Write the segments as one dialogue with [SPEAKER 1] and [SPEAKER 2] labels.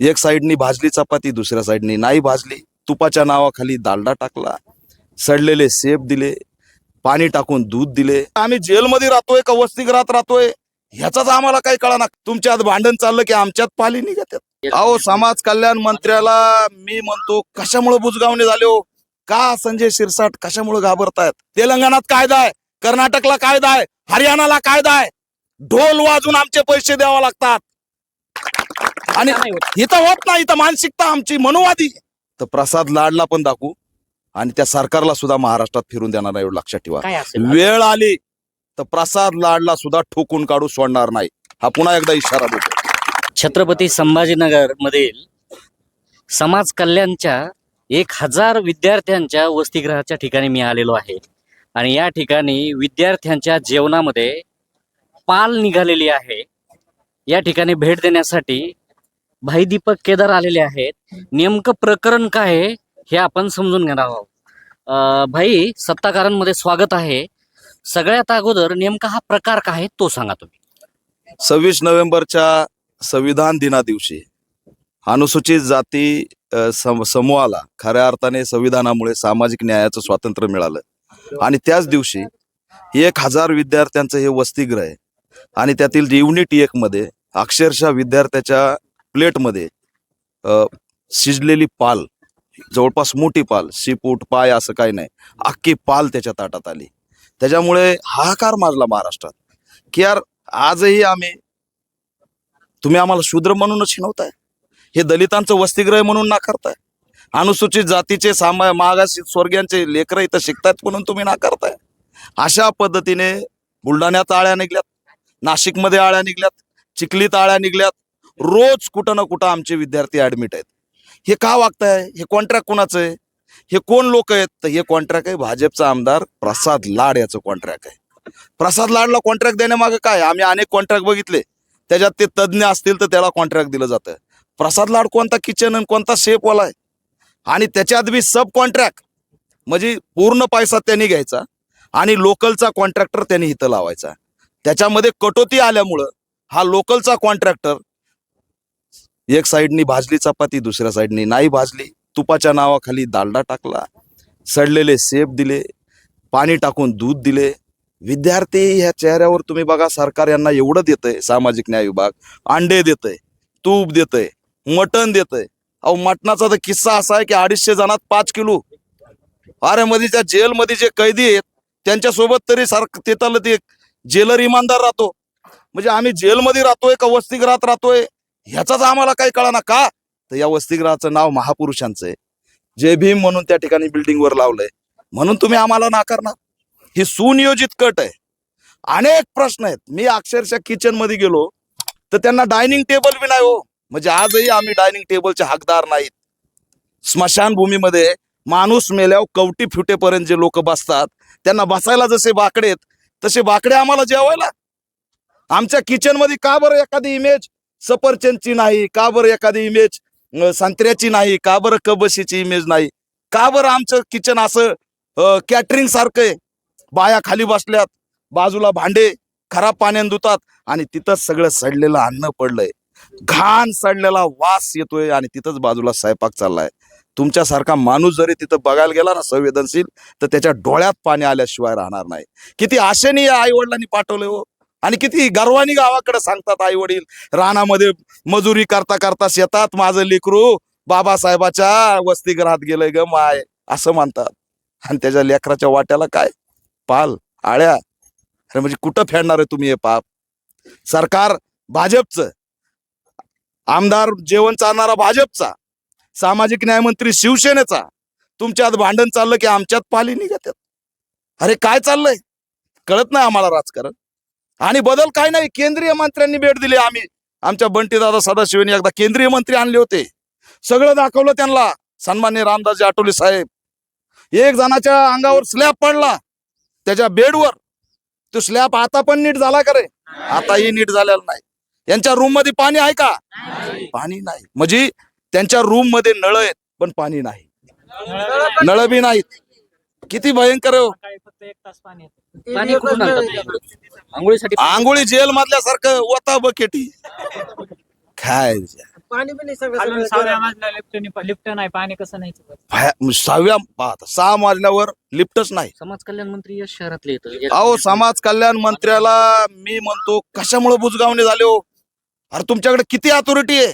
[SPEAKER 1] एक साईडनी भाजली चपाती दुसऱ्या साईडनी नाही भाजली. तुपाच्या नावाखाली दालडा टाकला सडलेले सेब दिले पाणी टाकून दूध दिले. आम्ही जेलमध्ये राहतोय का वसतिगृहात राहतोय? ह्याचाच आम्हाला काही कळा तुमच्यात भांडण चाललं की आमच्यात पाली निघत अहो समाज कल्याण मंत्र्याला मी म्हणतो कशामुळे बुजगावणे झाले हो? का संजय शिरसाट कशामुळे घाबरतायत? तेलंगणात कायदा आहे कर्नाटकला कायदा आहे हरियाणाला कायदा आहे. ढोल वाजून आमचे पैसे द्यावा लागतात. आणि. इथं होत नाही इथं मानसिकता आमची मनुवादी. तर प्रसाद लाडला पण दाखवू. आणि त्या सरकारला सुद्धा महाराष्ट्रात फिरून देणार नाही एवढं लक्षात ठेवा. वेळ आली तर प्रसाद लाडला सुद्धा ठोकून काढू सोडणार नाही. हा पुन्हा एकदा इशारा देतो.
[SPEAKER 2] छत्रपती संभाजीनगर मधील समाज कल्याणच्या एक हजार विद्यार्थ्यांच्या वसतिगृहाच्या ठिकाणी मी आलेलो आहे. आणि या ठिकाणी विद्यार्थ्यांच्या जेवणामध्ये पाल निघालेली आहे. या ठिकाणी भेट देण्यासाठी भाई दीपक केदार आलेले आहेत. नेमकं प्रकरण काय आहे हे आपण समजून घेणार आहोत. अं, भाई सत्ताकारांमध्ये स्वागत आहे. सगळ्यात अगोदर नेमका हा प्रकार काय आहे तो सांगा तुम्ही.
[SPEAKER 1] सव्वीस नोव्हेंबरच्या संविधान दिना दिवशी अनुसूचित जाती अ, सम- समूहाला खऱ्या अर्थाने संविधानामुळे सामाजिक न्यायाचं स्वातंत्र्य मिळालं. आणि त्याच दिवशी एक हजार विद्यार्थ्यांचं हे वसतिगृह आहे. आणि त्यातील युनिट एक मध्ये अक्षरशः विद्यार्थ्याच्या प्लेटमध्ये शिजलेली पाल जवळपास मोठी पाल सीपूट पाय असं काही नाही अख्खी पाल त्याच्या ताटात आली. त्याच्यामुळे हाहाकार माजला महाराष्ट्रात. की यार आजही आम्ही तुम्ही आम्हाला शूद्र म्हणूनच शिनवताय हे दलितांचं वसतिगृह म्हणून नाकारताय. अनुसूचित जातीचे सामा मागास स्वर्गीयांचे लेकरं इथं शिकतायत म्हणून तुम्ही नाकारताय. अशा पद्धतीने बुलढाण्यात आळ्या निघल्यात नाशिकमध्ये आळ्या निघल्यात चिखलीत आळ्या निघल्यात रोज कुठं ना कुठं आमचे विद्यार्थी ऍडमिट आहेत. हे का वागताय? हे कॉन्ट्रॅक्ट कोणाचं आहे? हे कोण लोक आहेत? तर हे कॉन्ट्रॅक्ट आहे भाजपचा आमदार प्रसाद लाड याचं कॉन्ट्रॅक्ट आहे. प्रसाद लाडला कॉन्ट्रॅक्ट देण्यामागे काय? आम्ही अनेक कॉन्ट्रॅक्ट बघितले. त्याच्यात ते तज्ज्ञ असतील तर त्याला कॉन्ट्रॅक्ट दिलं जातं. प्रसाद लाड कोणता किचन आणि कोणता शेपवाला आहे? आणि त्याच्यात बी सब कॉन्ट्रॅक्ट म्हणजे पूर्ण पैसा त्यांनी घ्यायचा आणि लोकलचा कॉन्ट्रॅक्टर त्यांनी इथं लावायचा. त्याच्यामध्ये कटोती आल्यामुळं हा लोकलचा कॉन्ट्रॅक्टर एक साईडनी भाजली चपाती दुसऱ्या साईडनी नाही भाजली. तुपाच्या नावाखाली दालडा टाकला सडलेले सेब दिले पाणी टाकून दूध दिले. विद्यार्थी ह्या चेहऱ्यावर तुम्ही बघा सरकार यांना एवढं देतंय सामाजिक न्याय विभाग अंडे देतंय तूप देतंय मटण देतंय. अहो मटणाचा तर किस्सा असा आहे की अडीचशे जणात पाच किलो. अरे मध्ये त्या जेलमध्ये जे कैदी आहेत त्यांच्यासोबत तरी सारख तिथलं ते जेलर इमानदार राहतो. म्हणजे आम्ही जेलमध्ये राहतोय का वसतिगृहात राहतोय? ह्याचाच आम्हाला काही कळाना का? तर या वसतिगृहाचं नाव महापुरुषांचं आहे. जय भीम म्हणून त्या ठिकाणी बिल्डिंगवर लावलंय. म्हणून तुम्ही आम्हाला नाकारणार. ही सुनियोजित कट आहे. अनेक प्रश्न आहेत. मी अक्षरशः किचनमध्ये गेलो तर त्यांना डायनिंग टेबल बी नाही हो. म्हणजे आजही आम्ही डायनिंग टेबलचे हकदार नाहीत. स्मशानभूमीमध्ये माणूस मेल्यावर कवटी फुटेपर्यंत जे लोक बसतात त्यांना बसायला जसे बाकडे आहेत तसे बाकडे आम्हाला जेवायला. आमच्या किचनमध्ये का बरं एखादी इमेज सफरचंदची नाही का बरं एखादी इमेज संत्र्याची नाही का बरं कबशीची इमेज नाही? का बरं आमचं किचन असं कॅटरिंग सारखं आहे? बाया खाली बसल्यात बाजूला भांडे खराब पाण्याने धुतात आणि तिथंच सगळं सडलेलं अन्न पडलंय. घाण सडलेला वास येतोय आणि तिथंच बाजूला स्वयंपाक चाललाय. तुमच्यासारखा माणूस जरी तिथं बघायला गेला ना संवेदनशील तर त्याच्या डोळ्यात पाणी आल्याशिवाय राहणार नाही. किती आशेने या आई वडिलांनी पाठवले हो. आणि किती गर्वानी गावाकडे सांगतात आई वडील रानामध्ये मजुरी करता करता शेतात माझं लेकरू बाबासाहेबाच्या वसतिगृहात गेलंय ग माय असं म्हणतात. आणि त्याच्या लेकराच्या वाट्याला काय? पाल आळ्या. अरे म्हणजे कुठं फेडणार आहे तुम्ही हे पाप? सरकार भाजपचं. आमदार जेवण चालणारा भाजपचा. सामाजिक न्यायमंत्री शिवसेनेचा. तुमच्यात भांडण चाललं की आमच्यात पाली निघत अरे काय चाललंय? कळत नाही आम्हाला राजकारण. आणि बदल काय नाही केंद्रीय मंत्र्यांनी भेट दिली आम्ही. आमच्या बंटीदादा सदाशिवनी एकदा केंद्रीय मंत्री आणले होते. सगळं दाखवलं त्यांना. सन्मान्य रामदासजी आठवले साहेब. एक जणाच्या अंगावर स्लॅब पडला. त्याच्या बेडवर. तो स्लॅब आता पण नीट झाला का रे? आताही नीट झालेला नाही. त्यांच्या रूममध्ये पाणी आहे का? पाणी नाही. म्हणजे त्यांच्या रूममध्ये नळ आहेत पण पाणी नाही. नळ बी नाहीत. किती भयंकर आहे हो.
[SPEAKER 2] पाणी कुठून आणतात? तुम्ही? आंघोळीसाठी
[SPEAKER 1] आंघोळी जेल मधल्यासारखं वता बकेटी. काय
[SPEAKER 3] पाणी पण नाही सगळं
[SPEAKER 4] खालून
[SPEAKER 3] सगळं
[SPEAKER 4] सहाव्या. मजल्यावर लिफ्ट लिफ्ट नाही पाणी कसं नाही
[SPEAKER 1] भया- सहाव्या पाहता सहा वाजल्यावर लिफ्टच नाही.
[SPEAKER 2] समाज कल्याण मंत्री या शहरातले येतं.
[SPEAKER 1] अहो समाज कल्याण मंत्र्याला मी म्हणतो कशामुळे बुजगावणे झाले हो? अरे तुमच्याकडे किती अथॉरिटी आहे?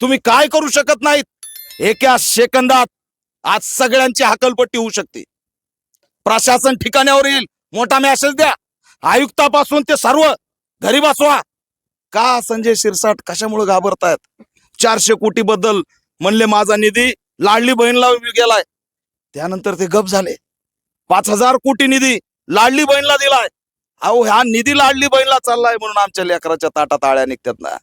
[SPEAKER 1] तुम्ही काय करू शकत नाहीत? एका सेकंदात आज सगळ्यांची हकलपट्टी होऊ शकते. प्रशासन ठिकाण्यावर येईल. मोठा मेसेज द्या. आयुक्तापासून ते सर्व घरी बसवा का संजय शिरसाट कशामुळे घाबरतायत? चारशे कोटी बद्दल म्हणले माझा निधी. लाडली बहीणला गेलाय. त्यानंतर ते गप झाले. पाच हजार कोटी निधी लाडली बहीणला दिलाय. अहो ह्या निधी लाडली बहीणला चाललाय म्हणून आमच्या लेकराच्या ताटात आळ्या निघतात ना.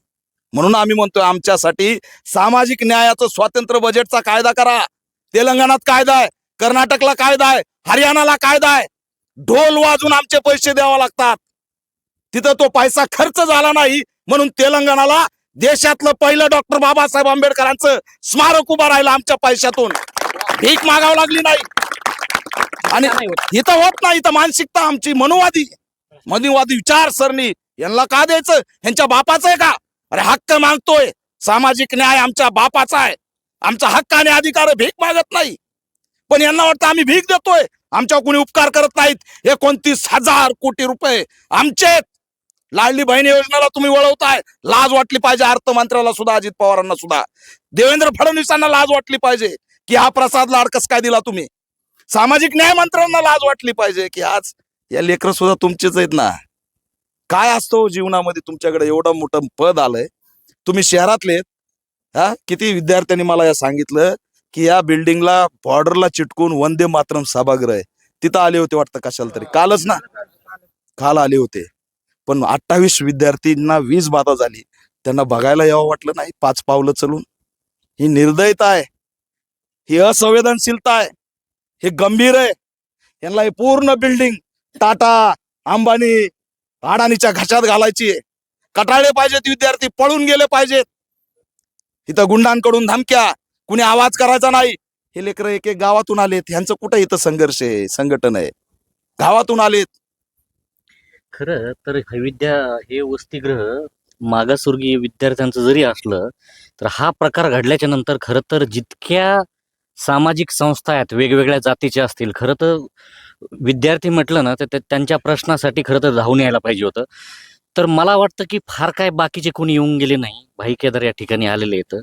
[SPEAKER 1] म्हणून आम्ही म्हणतोय आमच्यासाठी सामाजिक न्यायाचं स्वातंत्र्य बजेटचा कायदा करा. तेलंगणात कायदा आहे. कर्नाटकला कायदा आहे हरियाणाला कायदा आहे. ढोल वाजून आमचे पैसे द्यावे लागतात. तिथं तो पैसा खर्च झाला नाही म्हणून तेलंगणाला देशातलं पहिलं डॉक्टर बाबासाहेब आंबेडकरांचं स्मारक उभं राहिलं आमच्या पैशातून. भीक मागावं लागली नाही. आणि इथं होत नाही इथं मानसिकता आमची मनुवादी. मनुवादी विचारसरणी. यांना का द्यायचं? यांच्या बापाचं आहे का? अरे हक्क मागतोय. सामाजिक न्याय आमच्या बापाचा आहे. आमचा हक्क आणि अधिकार भीक मागत नाही. पण यांना वाटतं आम्ही भीक देतोय. आमच्यावर कोणी उपकार करत नाहीत. एकोणतीस हजार कोटी रुपये आमचे लाडली बहिणी योजनेला तुम्ही वळवताय. लाज वाटली पाहिजे अर्थमंत्र्याला सुद्धा अजित पवारांना सुद्धा. देवेंद्र फडणवीसांना लाज वाटली पाहिजे की हा प्रसाद लाड कस काय दिला तुम्ही? सामाजिक न्याय मंत्र्यांना लाज वाटली पाहिजे की आज या लेकर सुद्धा तुमचेच आहेत ना. काय असतो जीवनामध्ये तुमच्याकडे एवढं मोठं पद आलंय? तुम्ही शहरातले हा? किती विद्यार्थ्यांनी मला या सांगितलं. की या बिल्डिंगला बॉर्डरला चिटकून वंदे मातरम सभागृह आहे. तिथं आले होते वाटतं कशाला तरी. कालच ना. काल आले होते. पण अठ्ठावीस विद्यार्थ्यांना वीज बाधा झाली. त्यांना बघायला यावं वाटलं नाही. पाच पावलं चलून. ही निर्दयता आहे. ही असंवेदनशीलता आहे. हे गंभीर आहे. यांना हे पूर्ण बिल्डिंग टाटा अंबानी अडाणीच्या घशात घालायची आहे. पाहिजेत विद्यार्थी. पळून गेले पाहिजेत. इथं गुंडांकडून धमक्या. कुणी आवाज करायचा नाही. हे लेकर एक एक गावातून आलेत. ह्यांचं कुठं इथं संघर्ष आहे संघटन आहे? गावातून आलेत.
[SPEAKER 2] खरं तर हे विद्या हे वसतिगृह मागासवर्गीय विद्यार्थ्यांचं जरी असलं तर हा प्रकार घडल्याच्या नंतर खरं तर जितक्या सामाजिक संस्था आहेत वेगवेगळ्या जातीच्या असतील खरं तर विद्यार्थी म्हटलं ना तर त्यांच्या प्रश्नासाठी खरं तर धावून यायला पाहिजे होतं. तर मला वाटतं की फार काय बाकीचे कोणी येऊन गेले नाही. भाई केदार या ठिकाणी आलेले आहेत.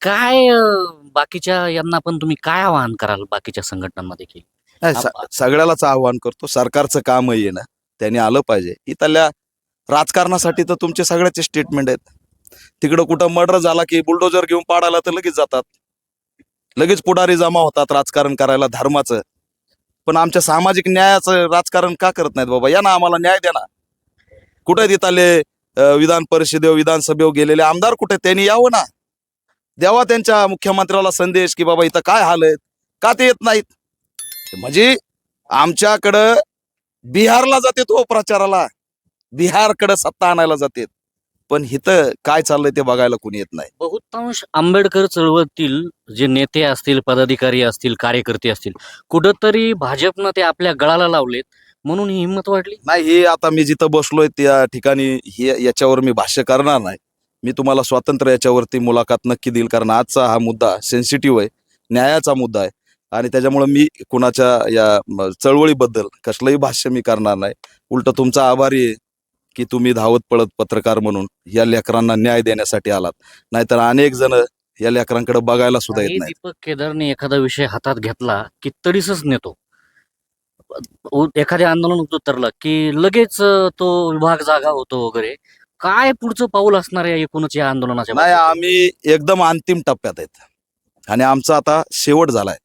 [SPEAKER 2] काय अं, बाकीच्या यांना पण तुम्ही काय आवाहन कराल बाकीच्या संघटनांना देखील?
[SPEAKER 1] नाही, स- सगळ्यालाच आव्हान करतो. सरकारचं काम आहे ना त्यांनी आलं पाहिजे. इथल्या राजकारणासाठी तर तुमचे सगळ्याचे स्टेटमेंट आहेत. तिकडं कुठं मर्डर झाला की बुलडोजर घेऊन पाडायला तर लगेच जातात. लगेच पुढारी जमा होतात राजकारण करायला धर्माचं. पण आमच्या सामाजिक न्यायाचं राजकारण का करत नाहीत बाबा? या ना आम्हाला न्याय द्या ना. कुठे तिथले विधान परिषदेवर विधानसभेवर गेलेले आमदार कुठे? त्यांनी यावं ना. द्यावा त्यांच्या मुख्यमंत्र्याला संदेश की बाबा इथं काय हाल आहेत? का ते येत नाहीत? म्हणजे आमच्याकडं बिहारला जाते तो प्रचाराला. बिहारकडे सत्ता आणायला जाते पण इथं काय चाललंय ते बघायला कोणी येत नाही.
[SPEAKER 2] बहुतांश आंबेडकर चळवळीतील जे नेते असतील पदाधिकारी असतील कार्यकर्ते असतील कुठंतरी भाजपनं ते आपल्या गळाला लावलेत म्हणून ही हिंमत वाढली?
[SPEAKER 1] नाही हे आता मी जिथं बसलोय त्या ठिकाणी हे याच्यावर मी भाष्य करणार नाही. मी तुम्हाला स्वातंत्र्य याच्यावरती मुलाखत नक्की देईल कारण आजचा हा मुद्दा सेन्सिटिव्ह आहे न्यायाचा मुद्दा आहे. आणि त्याच्यामुळे मी कुणाच्या या चळवळीबद्दल कसलंही भाष्य मी करणार नाही. उलट तुमचा आभारी आहे की तुम्ही धावत पळत पत्रकार म्हणून या लेकरांना न्याय देण्यासाठी आलात. नाहीतर अनेक जण या लेकरांकडे बघायला सुद्धा येत नाही
[SPEAKER 2] दीपक केदारने एखादा विषय हातात घेतला की तडीसच नेतो. एखाद्या आंदोलन उतरलं की लगेच तो विभाग जागा होतो वगैरे. काय पुढचं पाऊल असणार आहे एकूणच या आंदोलनाच्या
[SPEAKER 1] नाही
[SPEAKER 2] बाबतीत?
[SPEAKER 1] आम्ही एकदम अंतिम टप्प्यात आहेत. आणि आमचा आता शेवट झालाय.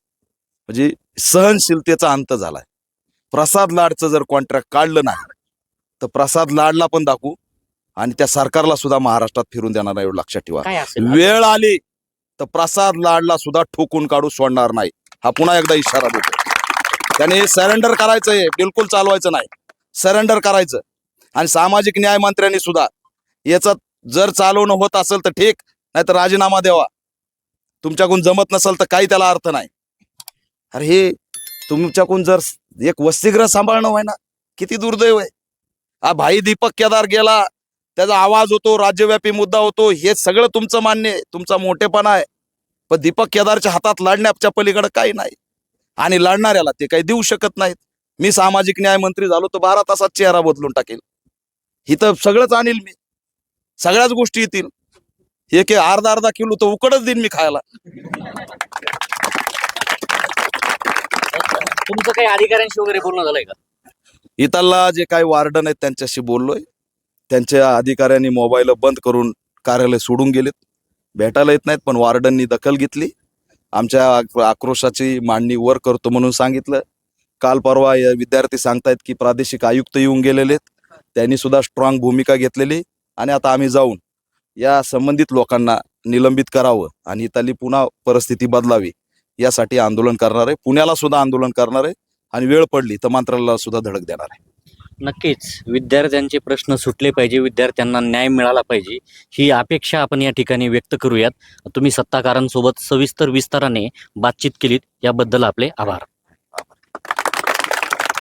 [SPEAKER 1] म्हणजे सहनशीलतेचा अंत झालाय. प्रसाद लाडचं जर कॉन्ट्रॅक्ट काढलं नाही तर प्रसाद लाडला पण दाखवू आणि त्या सरकारला सुद्धा महाराष्ट्रात फिरून देणार नाही एवढं लक्षात ठेवा.
[SPEAKER 2] काय असेल
[SPEAKER 1] वेळ आली तर प्रसाद लाडला सुद्धा ठोकून काढू सोडणार नाही. हा पुन्हा एकदा इशारा देतो. त्याने सरेंडर करायचंय बिलकुल चालवायचं नाही. सरेंडर करायचं. आणि सामाजिक न्याय मंत्र्यांनी सुद्धा याचा जर चालवणं होत असेल तर ठीक नाही तर राजीनामा द्यावा. तुमच्याकडून जमत नसेल तर काही त्याला अर्थ नाही. अरे हे तुमच्याकडून जर एक वसतिगृह सांभाळणं व्हाय ना किती दुर्दैव आहे. हा भाई दीपक केदार गेला त्याचा आवाज होतो राज्यव्यापी मुद्दा होतो हे सगळं तुमचं मान्य आहे तुमचा मोठेपणा आहे. पण दीपक केदारच्या हातात लढण्याच्या पलीकडे काही नाही. आणि लढणाऱ्याला ते काही देऊ शकत नाहीत. मी सामाजिक न्याय मंत्री झालो तर बारा तासात चेहरा बदलून टाकेल. हिथं सगळंच आणील मी. सगळ्याच गोष्टी येतील. हे की अर्धा अर्धा किलो तर उकडच देईन मी खायला.
[SPEAKER 2] तुमचं काही अधिकाऱ्यांशी वगैरे बोलणं झालंय का?
[SPEAKER 1] इथला जे काही वार्डन आहेत त्यांच्याशी बोललोय. त्यांच्या अधिकाऱ्यांनी मोबाईल बंद करून कार्यालय सोडून गेलेत. भेटायला येत नाहीत पण वार्डननी दखल घेतली. आमच्या आक्रो- आक्रोशाची मांडणी वर करतो म्हणून सांगितलं. काल परवा विद्यार्थी सांगतायत की प्रादेशिक आयुक्त येऊन गेलेले आहेत. त्यांनी सुद्धा स्ट्रॉंग भूमिका घेतलेली. आणि आता आम्ही जाऊन या संबंधित लोकांना निलंबित करावं आणि इथली पुन्हा परिस्थिती बदलावी यासाठी आंदोलन करणार आहे. पुण्याला सुद्धा आंदोलन करणार आहे. आणि वेळ पडली तर मंत्रालयाला सुद्धा धडक देणार आहे.
[SPEAKER 2] नक्कीच. विद्यार्थ्यांचे प्रश्न सुटले पाहिजे. विद्यार्थ्यांना न्याय मिळाला पाहिजे. ही अपेक्षा आपण या ठिकाणी व्यक्त करूयात. तुम्ही सत्ताकारांसोबत सविस्तर विस्ताराने बातचीत केलीत. याबद्दल आपले आभार.